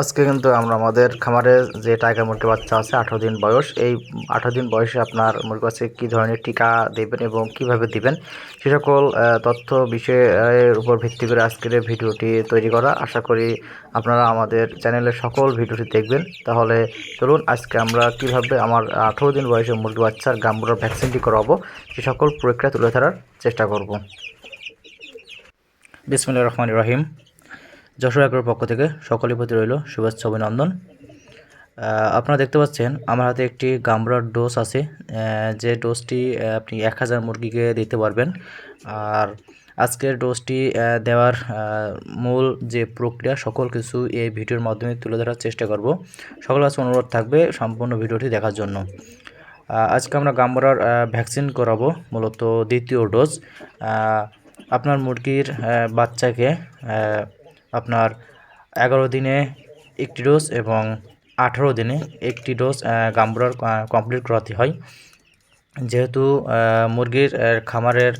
আজকে কিন্তু আমরা আমাদের খামারে যে টাইগার মুরগি বাচ্চা আছে, আঠারো দিন বয়স। এই আঠারো দিন বয়সে আপনার মুরগি বাচ্চাকে কী ধরনের টিকা দেবেন এবং কীভাবে দিবেন? সে সকল তথ্য বিষয়ের উপর ভিত্তি করে আজকের ভিডিওটি তৈরি করা। আশা করি আপনারা আমাদের চ্যানেলের সকল ভিডিওটি দেখবেন। তাহলে চলুন আজকে আমরা কীভাবে আমার আঠারো দিন বয়সে মুরগি বাচ্চার গাম্বুরার ভ্যাকসিনটি করাবো, সে সকল প্রক্রিয়া তুলে ধরার চেষ্টা করব। বিসমুল্লাহ রহমান রহিম। যশোর একর পক্ষ থেকে সকলের প্রতি রইল শুভেচ্ছা, অভিনন্দন। আপনারা দেখতে পাচ্ছেন, আমার হাতে একটি গামরার ডোজ আছে যে ডোজটি আপনি এক হাজার মুরগিকে দিতে পারবেন। আর আজকের ডোজটি দেওয়ার মূল যে প্রক্রিয়া, সকল কিছু এই ভিডিওর মাধ্যমে তুলে ধরার চেষ্টা করব। সকল কাছে অনুরোধ থাকবে সম্পূর্ণ ভিডিওটি দেখার জন্য। আজকে আমরা গাম্বরার ভ্যাকসিন করাবো, মূলত দ্বিতীয় ডোজ। আপনার মুরগির বাচ্চাকে আপনার এগারো দিনে একটি ডোজ এবং আঠারো দিনে একটি ডোজ গাম্বুরার কমপ্লিট করাতে হয়। যেহেতু মুরগির খামারের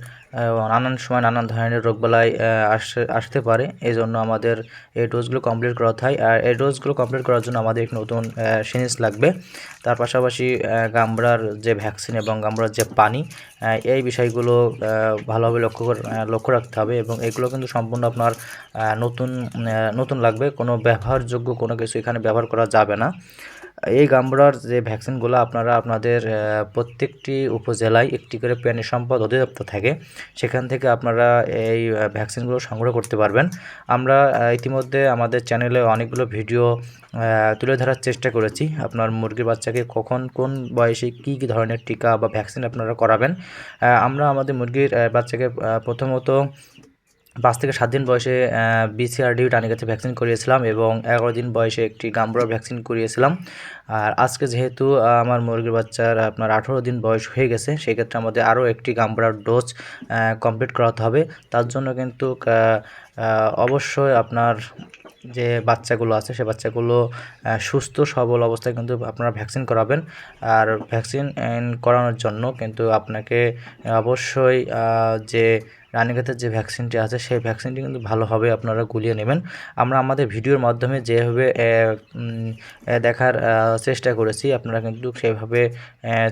নানান সময় নানান ধরনের রোগবালাই আসে, আসতে পারে। এই জন্য আমাদের এই ডোজগুলো কমপ্লিট করা হয় আর এই ডোজগুলো কমপ্লিট করার জন্য আমাদের একটি নতুন সিরিজ লাগবে। তার পাশাপাশি গামড়ার যে ভ্যাকসিন এবং গামড়ার যে পানি এই বিষয়গুলো ভালোভাবে লক্ষ্য লক্ষ্য রাখতে হবে এবং এগুলো কিন্তু সম্পূর্ণ আপনার নতুন নতুন লাগবে। কোনো ব্যবহারযোগ্য কোনো কিছু এখানে ব্যবহার করা যাবে না। এই গাম্বুরার যে ভ্যাকসিনগুলো আপনারা আপনাদের প্রত্যেকটি উপজেলায় একটি করে প্রাণী সম্পদ অধিদপ্তর থাকে। সেখান থেকে আপনারা এই ভ্যাকসিনগুলো সংগ্রহ করতে পারবেন। আমরা ইতিমধ্যে আমাদের চ্যানেলে অনেকগুলো ভিডিও তুলে ধরার চেষ্টা করেছি। আপনার মুরগির বাচ্চাকে কখন, কোন বয়সে কী কী ধরনের টিকা বা ভ্যাকসিন আপনারা করাবেন। আমরা আমাদের মুরগির বাচ্চাকে প্রথমত পাঁচ থেকে সাত দিন বয়সে বিসিআরডি টানিকাতে ভ্যাকসিন করিয়েছিলাম এবং এগারো দিন বয়সে একটি গাম্বুরার ভ্যাকসিন করিয়েছিলাম। আর আজকে যেহেতু আমার মুরগির বাচ্চার আপনার আঠেরো দিন বয়স হয়ে গেছে, সেক্ষেত্রে আমাদের আরও একটি গাম্বুরার ডোজ কমপ্লিট করাতে হবে। তার জন্য কিন্তু অবশ্যই আপনার যে বাচ্চাগুলো আছে, সে বাচ্চাগুলো সুস্থ, সবল অবস্থায় কিন্তু আপনারা ভ্যাকসিন করাবেন। আর ভ্যাকসিন করানোর জন্য কিন্তু আপনাকে অবশ্যই যে রানীক্ষেতের যে ভ্যাকসিনটি আছে সেই ভ্যাকসিনটি কিন্তু ভালোভাবে আপনারা গুলিয়ে নেবেন। আমরা আমাদের ভিডিওর মাধ্যমে যেভাবে দেখার চেষ্টা করেছি আপনারা কিন্তু সেভাবে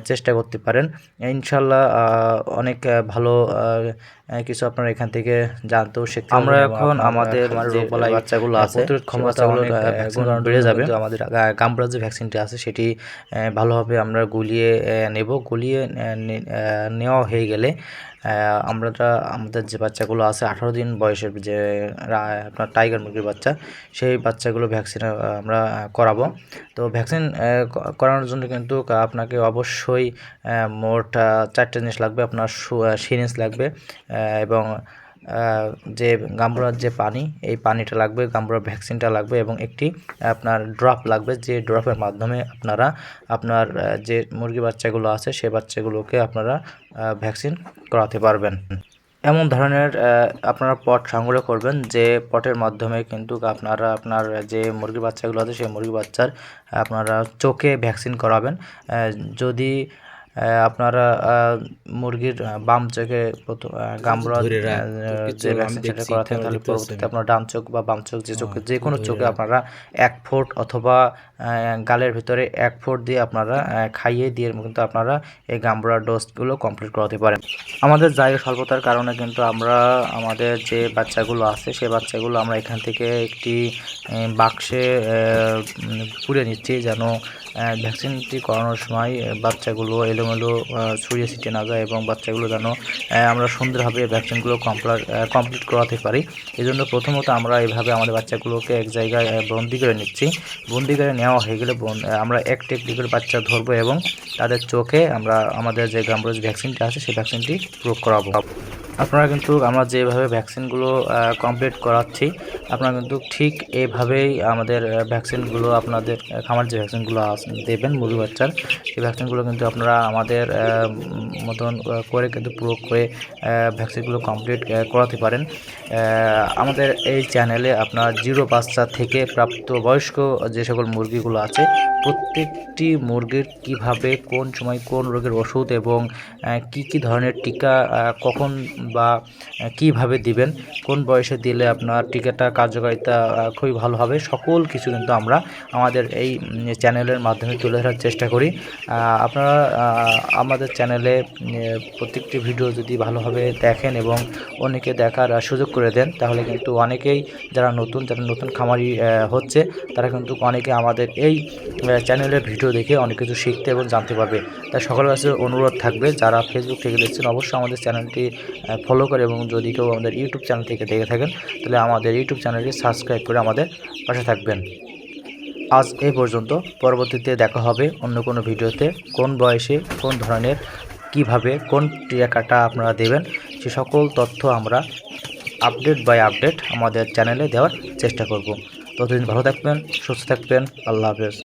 চেষ্টা করতে পারেন। ইনশাল্লাহ অনেক ভালো কিছু আপনারা এখান থেকে জানতেও শিখতে আমরা এখন আমাদের যে বাচ্চাগুলো আছে প্রতিরোধ ক্ষমতা অনেক আহ, গুণ বেড়ে যাবে। আমাদের গাম্বরা যে ভ্যাকসিনটি আছে সেটি ভালোভাবে আমরা গুলিয়ে নেব। গুলিয়ে নেওয়া হয়ে গেলে আমরা আমাদের যে বাচ্চাগুলো আছে, আঠারো দিন বয়সের যে আপনার টাইগার মুরগির বাচ্চা, সেই বাচ্চাগুলো ভ্যাকসিন আমরা করাবো। তো ভ্যাকসিন করানোর জন্য কিন্তু আপনাকে অবশ্যই মোট চারটে জিনিস লাগবে, আপনার সিরিঞ্জ লাগবে এবং যে গাম্বুরার যে পানি, এই পানিটা লাগবে, গাম্বুরার ভ্যাকসিনটা লাগবে এবং একটি আপনার ড্রপ লাগবে, যে ড্রপের মাধ্যমে আপনারা আপনার যে মুরগি বাচ্চাগুলো আছে, সে বাচ্চাগুলোকে আপনারা ভ্যাকসিন করাতে পারবেন। এমন ধরনের আপনারা পট সংগ্রহ করবেন, যে পটের মাধ্যমে কিন্তু আপনারা আপনার যে মুরগি বাচ্চাগুলো আছে, সেই মুরগি বাচ্চার আপনারা চোখে ভ্যাকসিন করাবেন। যদি আপনারা মুরগির বাম চোখে গামড়া যে ভ্যাকসিন সেটা করাতে হয়, তাহলে পরবর্তীতে আপনার ডান চোখ বা বাম চোখ যে চোখে যে কোনো চোখে আপনারা এক ফুট অথবা গালের ভিতরে এক ফুট দিয়ে আপনারা খাইয়ে দিয়ে কিন্তু আপনারা এই গামড়া ডোজগুলো কমপ্লিট করাতে পারেন। আমাদের জায়গা স্বল্পতার কারণে কিন্তু আমরা আমাদের যে বাচ্চাগুলো আছে সেই বাচ্চাগুলো আমরা এখান থেকে একটি বাক্সে পুড়ে নিচ্ছি যেন ভ্যাকসিনটি করানোর সময় বাচ্চাগুলো এলোমেলো ছড়িয়ে ছিটিয়ে না যায় এবং বাচ্চাগুলো যেন আমরা সুন্দরভাবে ভ্যাকসিনগুলো কমপ্লিট কমপ্লিট করাতে পারি। এই জন্য প্রথমত আমরা এইভাবে আমাদের বাচ্চাগুলোকে এক জায়গায় বন্দি করে নিচ্ছি। বন্দি করে নেওয়া হয়ে গেলে আমরা একটি একটি করে বাচ্চা ধরবো এবং তাদের চোখে আমরা আমাদের যে গাম্বুজ ভ্যাকসিনটা আছে, সেই ভ্যাকসিনটি প্রয়োগ করাবো। আপনারা কিন্তু আমরা যেভাবে ভ্যাকসিনগুলো কমপ্লিট করাচ্ছি, আপনারা কিন্তু ঠিক এইভাবেই আমাদের ভ্যাকসিনগুলো আপনাদের খামার যে ভ্যাকসিনগুলো দেবেন মুরগি বাচ্চার সেই ভ্যাকসিনগুলো কিন্তু আপনারা আমাদের মতন করে কিন্তু প্রয়োগ করে ভ্যাকসিনগুলো কমপ্লিট করাতে পারেন। আমাদের এই চ্যানেলে আপনার জিরো বাচ্চা থেকে প্রাপ্ত বয়স্ক যে সকল মুরগিগুলো আছে, প্রত্যেকটি মুরগির কীভাবে, কোন সময় কোন রোগের ওষুধ এবং কি কি ধরনের টিকা কখন বা কীভাবে দিবেন, কোন বয়সে দিলে আপনার টিকাটা কার্যকারিতা খুবই ভালো হবে, সকল কিছু কিন্তু আমরা আমাদের এই চ্যানেলের মাধ্যমে তুলে ধরার চেষ্টা করি। আপনারা আমাদের চ্যানেলে প্রত্যেকটি ভিডিও যদি ভালোভাবে দেখেন এবং অনেকে দেখার সুযোগ করে দেন, তাহলে কিন্তু অনেকেই যারা নতুন যারা নতুন খামারি হচ্ছে, তারা কিন্তু অনেকে আমাদের এই চ্যানেলের ভিডিও দেখে অনেক কিছু শিখতে এবং জানতে পারবে। তাই সকলের কাছে অনুরোধ থাকবে, যারা ফেসবুক থেকে দেখছেন, অবশ্যই আমাদের চ্যানেলটি ফলো করে এবং যদি কেউ আমাদের ইউটিউব চ্যানেল থেকে দেখে থাকেন, তাহলে আমাদের ইউটিউব চ্যানেলটি সাবস্ক্রাইব করে আমাদের পাশে থাকবেন। আজ এই পর্যন্ত। পরবর্তীতে দেখা হবে অন্য কোনো ভিডিওতে। কোন বয়সে, কোন ধরনের, কীভাবে, কোন টিকাটা আপনারা দেবেন, সে সকল তথ্য আমরা আপডেট বাই আপডেট আমাদের চ্যানেলে দেওয়ার চেষ্টা করব। ততদিন ভালো থাকবেন, সুস্থ থাকবেন। আল্লাহ হাফেজ।